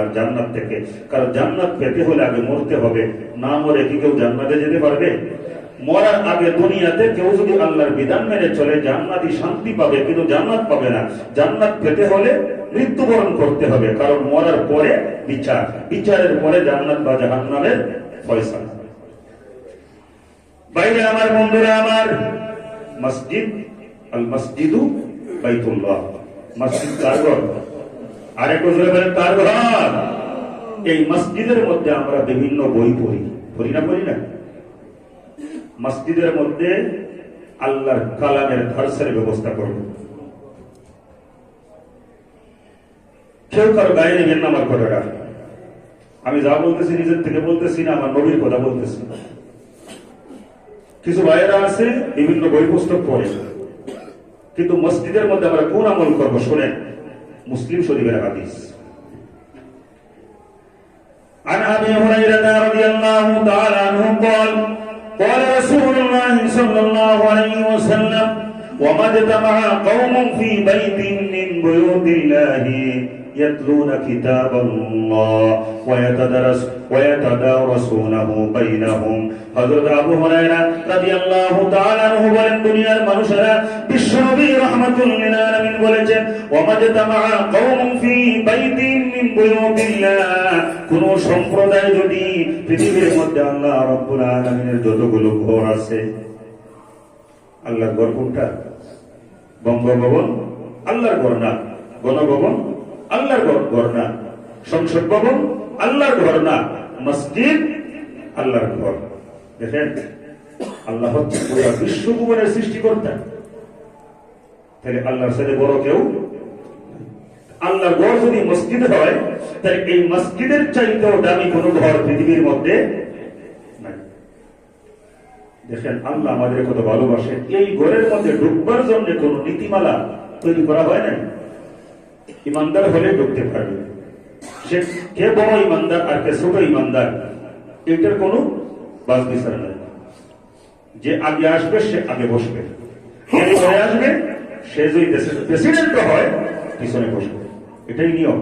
আল্লাহর জান্নাত থেকে। কারণ জান্নাত পেতে হলে আগে মরতে হবে। না মরে কি কেউ জান্নাতে যেতে পারবে? মরার আগে দুনিয়াতে কেউ যদি আল্লাহর বিধান মেনে চলে, জান্নাতি শান্তি পাবে, কিন্তু জান্নাত পাবে না। জান্নাত পেতে হলে মৃত্যুবরণ করতে হবে। কারণ মরার পরে বিচার। বিচারের পরে জান্নাত বা জাহান্নামের ফয়সালা। বাইরে আমার বন্ধুরা আমার মসজিদ আল মসজিদু বাইতুল্লাহ। মসজিদ কার বিভিন্ন বই পড়ি। আল্লাহর কালামের ধর্ষের ব্যবস্থা করব। কেউ কারও গায়ে নেবেন না আমার কথাটা। আমি যা বলতেছি নিজের থেকে বলতেছি না, আমার নবীর কথা বলতেছি। কিছু ভাইয়েরা আছে, বিভিন্ন বই পুস্তক পড়ে। কিন্তু মসজিদের মধ্যে আমরা কোন আমল করব, শোনেন। مسلم شريف حديث. عن أبي هريرة رضي الله تعالى عنه قال قال رسول الله صلى الله عليه وسلم وقد اجتمع قوم في بيت من بيوت الله يتلون كتاب الله ويتدرس ويتدارسونه بينهم হযরত আবু হুরায়রা রাদিয়াল্লাহু তাআলা আনহু বলেন দুনিয়ার মানুষেরা বিশ্বনবী রাহমাতুল লিল আলামিন বলেছেন ওয়ামাজতামা কওমুন ফি বাইতিন মিন বুয়ুতিল্লাহ কোন সম্প্রদায় যদি পৃথিবীর মধ্যে আল্লাহ রাব্বুল আলামিনের যতগুলো ঘর আছে আল্লাহর ঘর কোনটা বঙ্গভবন আল্লাহর ঘর না গণভবন আল্লাহর ঘর না। সংসদ ভবন, আল্লাহর ঘর না। মসজিদ, আল্লাহর ঘর। দেখেন, আল্লাহ হচ্ছে পুরা বিশ্বভুবনের সৃষ্টিকর্তা। তাহলে আল্লাহর সাথে বড় কেউ আল্লাহর ঘর যদি মসজিদ হয়, তাহলে এই মসজিদের চাইতেও দামি কোন ঘর পৃথিবীর মধ্যে দেখেন, আল্লাহ আমাদের কত ভালোবাসে। এই ঘরের মধ্যে ঢুকবার জন্য কোন নীতিমালা তৈরি করা হয় না ইমানদার হলে ঢুকতে পারবে। সে কে বড় ইমানদার আর কে ছোট ইমানদার এটার কোনো বাস নাই। যে আগে আসবে, সে আগে বসবে। পরে আসবে, সে যদি প্রেসিডেন্ট হয়, পিছনে বসবে। এটাই নিয়ম।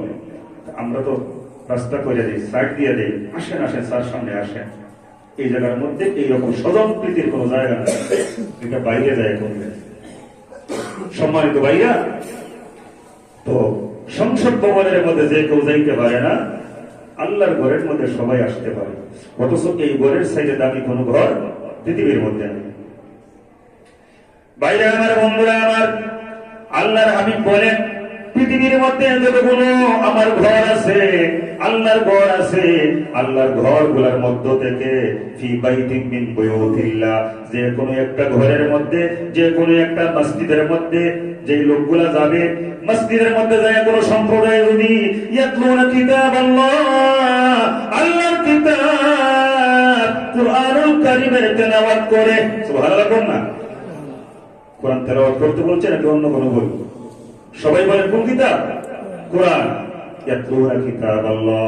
আমরা তো রাস্তা করে দিই সাইড দিয়ে দিই, আসেন আসেন স্যার সামনে আসেন। এই জায়গার মধ্যে এইরকম স্বজন প্রীতির কোনো জায়গা নেই। এটা বাইরে যায় করবে সম্মানিত ভাইয়া তো সংসদ ভবনের মধ্যে যে কেউ যাইতে পারে না, আল্লাহর ঘরের মধ্যে সবাই আসতে পারে। অথচ এই ঘরের সাইডে দামি কোনো ঘর পৃথিবীর মধ্যে নেই। বাইরে আমার বন্ধুরা আমার আল্লাহর হাবিব বলেন, পৃথিবীর মধ্যে যতগুলো আমার ঘর আছে আল্লাহর ঘর আছে। আল্লাহর ঘরগুলার মধ্য থেকে যে কোনো একটা ঘরের মধ্যে, যে কোনো একটা মসজিদের মধ্যে যে লোকগুলা যাবে, মসজিদের মধ্যে যায় কোনো সম্প্রদায় ইয়াতলুনা কিতাব আল্লাহ আল্লাহর কিতাব কুরআনুল কারীমের তেলাওয়াত করে। সুবহানাল্লাহ, কোন না? কোরআন তেলাওয়াত করতে বলছে নাকি অন্য কোনো বই? সবাই বলে কোন কিতাব? কোরআন। ইয়াতলুনা কিতাব আল্লাহ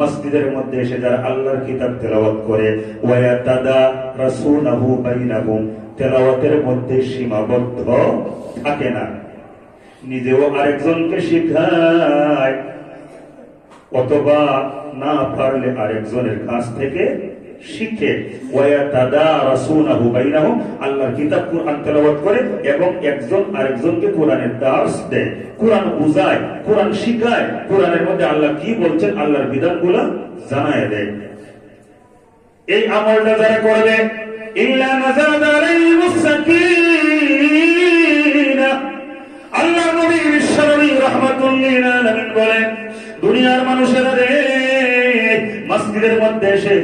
মসজিদের মধ্যে এসে যারা আল্লাহর কিতাব তেলাওয়াত করে, ওয়ায়াতাদা রাসূনাহু বাইনাহুম, তেলাওয়াতের মধ্যে সীমাবদ্ধ থাকে না। নিজেও আরেকজনকে শিখায়, অথবা না পারলে আরেকজনের কাছ থেকে শিখে। ওয়ায়াতাদারাসুনাহু বাইনাহুম, আল্লাহর কিতাব কুরআন তেলাওয়াত করে এবং একজন আরেকজনকে কোরআনের দার্স দেয়। কোরআন বুঝায়, কোরআন শিখায়, কোরআনের মধ্যে আল্লাহ কি বলছেন আল্লাহর বিধানগুলো জানায় দেয়। এই আমলটা যারা করবে, ইল্লা নাযাদা আলাইহিস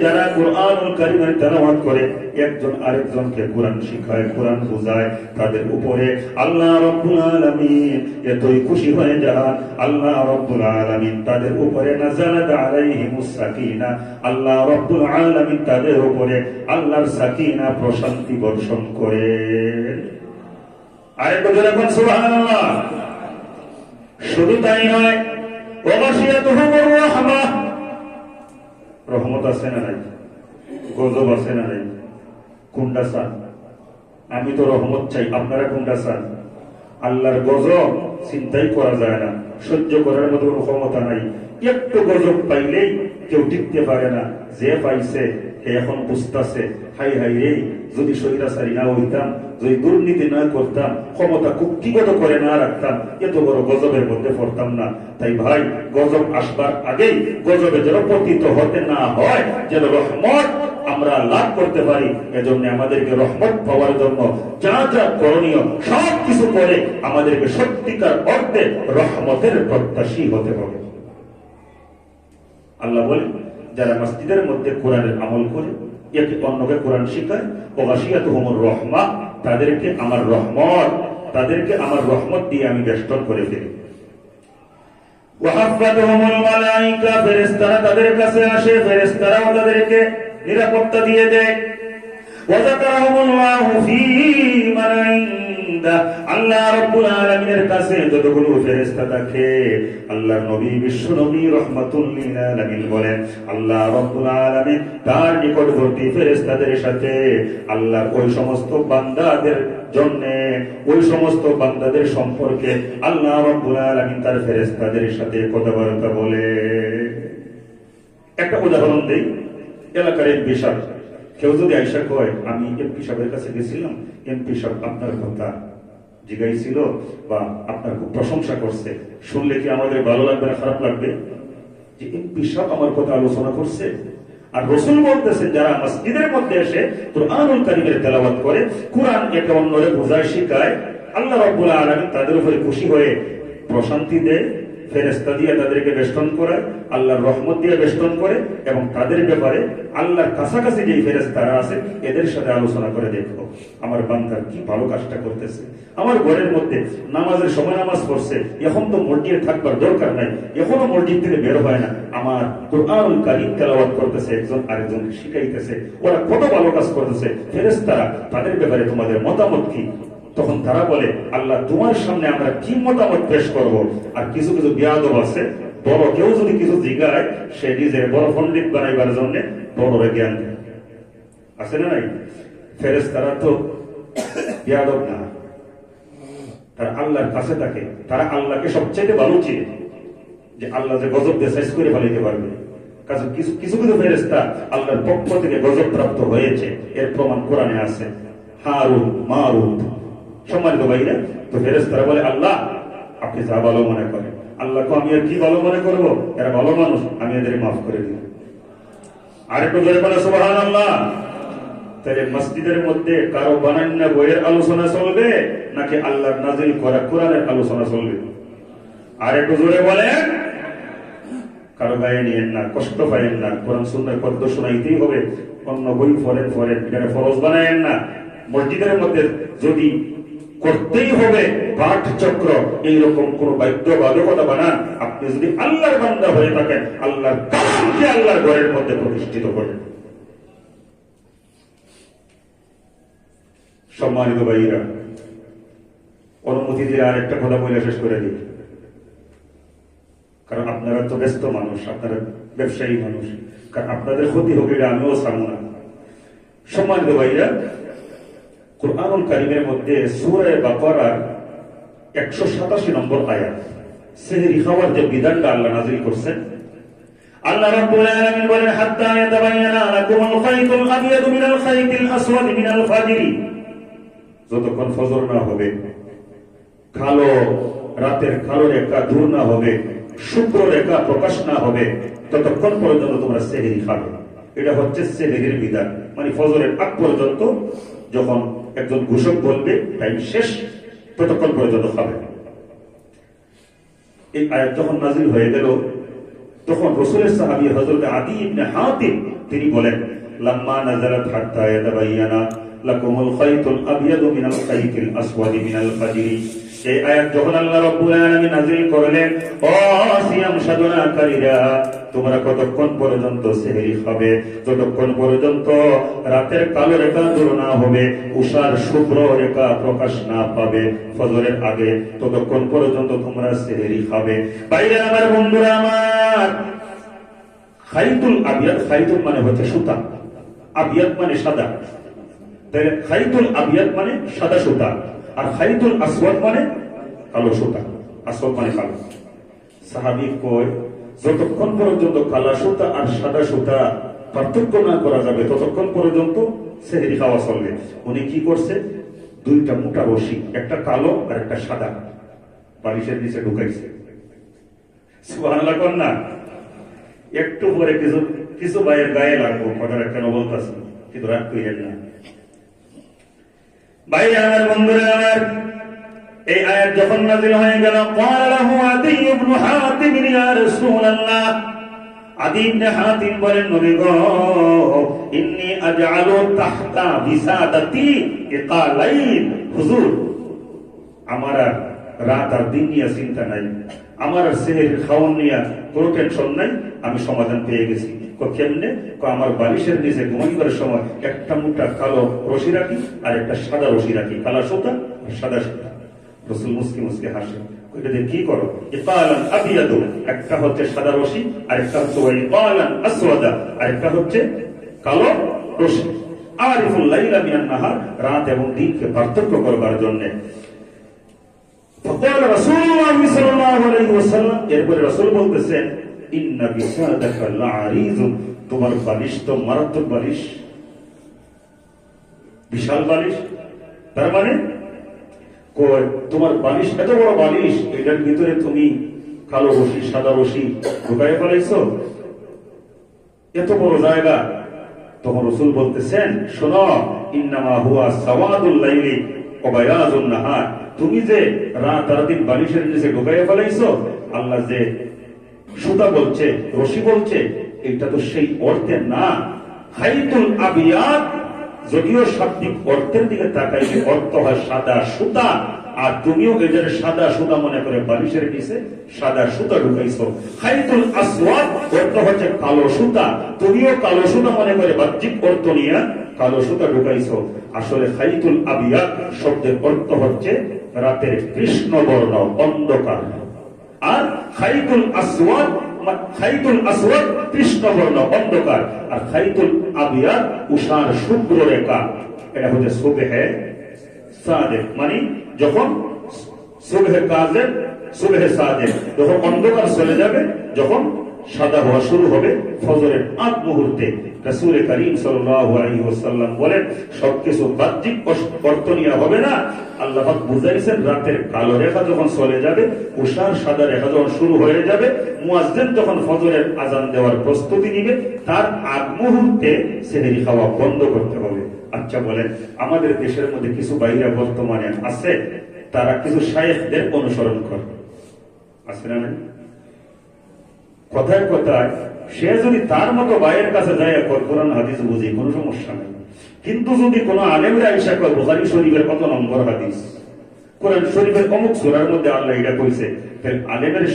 যারা কোরআনুল কারীমের তেলাওয়াত করে, একজন আরেকজনকে কোরআন শিখায়, কোরআন বোঝায়, তাদের উপরে আল্লাহ রাব্বুল আলামিন এতই খুশি হয়ে যান। আল্লাহ রাব্বুল আলামিন তাদের উপরে নাযালাত আলাইহিমুস সাকিনা। আল্লাহ রাব্বুল আলামিন তাদের উপরে আল্লাহর সাকিনা প্রশান্তি বর্ষণ করেন আরেকটু জোরে কোন সুবহানাল্লাহ। শুধু তাই নয় ওয়াসিয়াতুহুমুর রাহমাহ রহমত আছে না নাই? গজব আছে না নাই? কোনটা চান আমি তো রহমত চাই। আপনারা কোনটা চান আল্লাহর গজব চিন্তাই করা যায় না, সহ্য করার মতো কোনো ক্ষমতা নাই। একটু গজব পাইলেই কেউ টিকতে পারে না, যে পাইছে এখন বুঝতেছে, হাই হাই রে, যদি স্বৈরাচারী না হইতাম, যদি দুর্নীতি না করতাম, ক্ষমতা কুক্ষিগত করে না রাখতাম, এত বড় গজবের মধ্যে পড়তাম না। তাই ভাই, গজব আসবার আগেই গজবে যেন পতিত হতে না হয়, যেন রহমত আমরা লাভ করতে পারি, এজন্য আমাদেরকে রহমত পাওয়ার জন্য যা যা করণীয় সব কিছু করে আমাদেরকে সত্যিকার অর্থে রহমতের প্রত্যাশী হতে হবে। আল্লাহ বলে যারা মসজিদের মধ্যে কোরআনের আমল করে একে অন্যকে কোরআন শিখায়, ও আসিয়াত হোমর রহমা, তাদেরকে আমার রহমত, তাদেরকে আমার রহমত দিয়ে আমি বেষ্টন করে ফেলি। তাদের নিরাপত্তা দিয়ে দেয়। আল্লাহ ওই সমস্ত বান্দাদের জন্য, ওই সমস্ত বান্দাদের সম্পর্কে আল্লাহ রাব্বুল আলামিন তার ফেরেশতাদের সাথে কথাবার্তা বলে। একটা উদাহরণ দেই, এলাকার এমপি সাহেব কেউ যদি আইসা কয়, আমি এমপি সাহেবের কাছে গেছিলাম এমপি সাহেব আপনার কথা জিগাইছিল বা আপনার খুব প্রশংসা করছে? শুনলে কি আমাদের ভালো লাগবে না খারাপ লাগবে? যে এমপি সাহেব আমার কথা আলোচনা করছে। আর রসুল বলতেছেন, যারা মসজিদের মধ্যে এসে কোরআনুল কারিমের তেলাওয়াত করে, কোরআন একে অন্যরে বোঝায়, শিখায়, আল্লাহ রাব্বুল আলামিন তাদের উপরে খুশি হয়ে প্রশান্তি দেয় ফেরেস্তা দিয়ে তাদেরকে বেষ্টন করায় আল্লাহর রহমত দিয়ে বেষ্টন করে এবং তাদের ব্যাপারে আল্লাহর কাছাকাছি যেই ফেরেস্তারা আছে, এদের সাথে আলোচনা করে দেখো আমার বান্দার কি ভালো কাজটা করতেছে। আমার ঘরের মধ্যে নামাজের সময় নামাজ পড়ছে, এখন তো মসজিদে থাকবার দরকার নাই, এখনও মসজিদ থেকে বের হয় না। আমার কোরআনুল কারিম তেলাওয়াত করতেছে, একজন আরেকজনকে শিখাইতেছে। ওরা কত ভালো কাজ করতেছে। ফেরেস্তারা তাদের ব্যাপারে তোমাদের মতামত কি? তখন তারা বলে, আল্লাহ তোমার সামনে আমরা কি মতামত পেশ করব? আর কিছু কিছু বিয়াদব আছে। বড় কেউ যদি কিছু জিগায়, সে নিজের বড় পণ্ডিত বানাইবার জন্য বড় জ্ঞান আছে না নাই? ফেরেস তারা তো বিয়াদব না। তারা আল্লাহর কাছে থাকে। তারা আল্লাহকে সবচেয়ে ভালো চিনে। যে আল্লাহ যে গজব দিয়ে শেষ করে ফেলাইতে পারবে। কাজে কিছু কিছু কিছু ফেরেস্তা আল্লাহর পক্ষ থেকে গজব প্রাপ্ত হয়েছে। এর প্রমাণ কোরআনে আছে। হারুন মারুত সম্মানিত ভাইরা তো ফেরেস্তারা বলে, আল্লাহ, আপনি যা ভালো মনে করেন। আল্লাহকে আমি আর কি ভালো মনে করব? এরা ভালো মানুষ, আমি এদের মাফ করে দিই। আরেকটু জোরে বলে সুবাহান আল্লাহ তাহলে মসজিদের মধ্যে কারও বানান্না বইয়ের আলোচনা চলবে, নাকি আল্লাহর নাজিল করা কোরআনের আলোচনা চলবে? আরেকটু জোরে বলেন। কারও গায়ে নিয়েন না, কষ্ট পাইেন না, কোরআন সুন্দর পদ্ম শোনাইতেই হবে। অন্য বই ফরেন ফরেন এখানে ফরজ বানায়েন না। মসজিদের মধ্যে যদি করতেই হবে। পাঠ চক্র এইরকম কোন বাদ্য বাধকতা বানান। আপনি যদি আল্লাহর বান্দা হয়ে থাকেন, আল্লাহর কালামকে আল্লাহর ঘরের মধ্যে প্রতিষ্ঠিত করেন। সম্মানিত ভাইরা অনুমতি দিয়ে আর একটা কথা বলে শেষ করে দিই। কারণ আপনারা তো ব্যস্ত মানুষ, আপনারা ব্যবসায়ী মানুষ। কারণ আপনাদের ক্ষতি হোক, এটা আমিও চাবো না সম্মানিত ভাইরা কোরআনুল কারিমের মধ্যে সুরে বাকরার একশো সাতাশি নম্বর আয়াত যে বিধানটা আল্লাহ করছেন আল্লাহ রাব্বুল আলামিন বলেন হাত্তা আবিয়াদু মিনাল খাইতিল আসওয়াদি মিনাল যতক্ষণ ফজর না হবে কালো রাতের কালো রেখা দূর না হবে শুক্র রেখা প্রকাশ না হবে ততক্ষণ পর্যন্ত তোমরা সেহেরি খাবে এটা হচ্ছে সেহেরির বিধান মানে ফজরের আগ পর্যন্ত যখন একজন ঘোষক বলবে টাইম শেষ ততক্ষণ পর্যন্ত হবে। এই আয়াত যখন নাজিল হয়ে গেল, তখন রসুলের সাহাবি হজরত আদি ইবনে হাতিম, তিনি বলেন, লাম্মা নাজারাত হাত্তা ইয়াতাবাইয়ানা, লাকুমুল খাইতুল আবিয়াদু মিনাল খাইতিল আসওয়াদি মিনাল ফাজরি এই আয়াত যখন আল্লাহ রাব্বুল আলামিন নাযিল করলেন, ও সিয়াম সাধনাকারীরা তোমরা কতক্ষণ পর্যন্ত সেহরি খাবে? যতক্ষণ পর্যন্ত রাতের কালো রেখা দূর না হবে, উষার শুভ্র রেখা প্রকাশ না পাবে ফজরের আগে, ততক্ষণ পর্যন্ত তোমরা সেহরি খাবে। বাইরে আমার বন্ধুরা আমার, খাইতুল আবিয়াত খাইতুল মানে হচ্ছে সুতা আবিয়াত মানে সাদা। তাহলে খাইতুল আবিয়াত মানে সাদা সুতা। আর খাইতুল আসওয়াদ মানে কালো সুতা। আসওয়াদ মানে কালো। সাহাবি কয়, যতক্ষণ পর্যন্ত কালা সুতা আর সাদা সুতা পার্থক্য না করা যাবে, ততক্ষণ পর্যন্ত সেহেরি খাওয়া চলবে। উনি কি করছে? দুইটা মোটা রশি, একটা কালো আর একটা সাদা, বালিশের নিচে ঢুকাইছে। সুবহানাল্লাহ কর না। একটু পরে কিছু কিছু ভাইয়ের গায়ে লাগবো, কথাটা কেন বলতেছি কিন্তু রাগ না। ভাই আমার বন্ধুরা আমার এই আয়াত যখন নাজিল হয়ে গেল قال له عدي بن حاتم يا رسول الله আদি ইবনে হাতিম বলেন নবী গো ইন্নী আজআলু তাহতা বিসাদাতি ইকালাইন হুজুর আমার আর রাত আর দিন নিয়ে চিন্তা নাই আমার নিয়ে কোনো টেনশন নাই, আমি সমাধান পেয়ে গেছি। কেমনে? আমার বালিশের নিচে ঘুমাইবার সময় একটা মোটা কালো রশি রাখি আর একটা সাদা রশি রাখি, কালা সুতা আর সাদা সুতা। রসুল মুসকি মুসকি হাসে, কি করো? ইকালান আবিয়াদু, একটা হচ্ছে সাদা রশি আর একটা হচ্ছে ওই ইকালান আসওয়াদা আর একটা হচ্ছে কালো রশি। আরিফুল লাইলা মিনান নাহার, রাত এবং দিনকে পার্থক্য করবার জন্য তোমার মানে? তোমার বালিশ এত বড় বালিশ, এটার ভিতরে তুমি কালো বসি সাদা বসি ঢুকাই ফেলাইছো? এত বড় জায়গা। তখন রসুল বলতেছেন, শোনো, ইন্নামা হুয়া সাওয়াদুল তুমি যে রাত দিন বালিশের নিচে ঢুকাইয়া ফেলাইছো, আল্লাহ যে সুতা বলছে, রশি বলছে, এটা তো সেই অর্থে না। খাইতুল আবিয়াত যদিও শাব্দিক অর্থের দিকে তাকাইলে অর্থ হয় সাদা সুতা, আর তুমিও এদের সাদা সুতা মনে করে বালিশের নিচে সাদা সুতা ঢুকাইছো হাইতুল আসওয়াদ, অর্থ হচ্ছে কালো সুতা। তুমিও কালো সুতা মনে করে বাহ্যিক অর্থ নিয়ে কালো সুতা ঢুকাইছো। আসলে খাইতুল আবিয়াত শব্দের অর্থ হচ্ছে রাতের কৃষ্ণ বর্ণ অন্ধকার। আর খাইতুল আসওয়াদ খাইতুল আসওয়াদ কৃষ্ণবর্ণ, অন্ধকার। আর খাইতুল আবিয়াদ উষার শুভ্র রেখা এটা হচ্ছে সুবেহে মানে যখন সুবেহে কাজের, সুবেহে সাদেক, যখন অন্ধকার চলে যাবে, যখন সাদা হওয়া শুরু হবে ফজরের আগ মুহূর্তে। রাসূল করিম ওয়াসাল্লাম বলেন, সবকিছু বাহ্যিক অর্থ নিয়ে হবে না। আল্লাহ বুঝাইছেন রাতের কালো রেখা যখন চলে যাবে সাদা রেখা যখন শুরু হয়ে যাবে ফজরের আজান দেওয়ার প্রস্তুতি তার আগ মুহূর্তে খাওয়া বন্ধ করতে হবে। আচ্ছা বলেন, আমাদের দেশের মধ্যে কিছু বাইরা বর্তমানে আছে, তারা কিছু শায়েখদের অনুসরণ করে। আছে না কথায় কথায় সে যদি তার মতো বাইরের কাছে যায় কোরআন, হাদিস বুঝি, কোনো সমস্যা নেই। কিন্তু যদি কোনো আলেমরা এসে কয় বোহারি শরীফের কত নম্বর হাদিস? কোরআন শরীফের অমুক সুরার মধ্যে আল্লাহ এটা কইছে আলেমের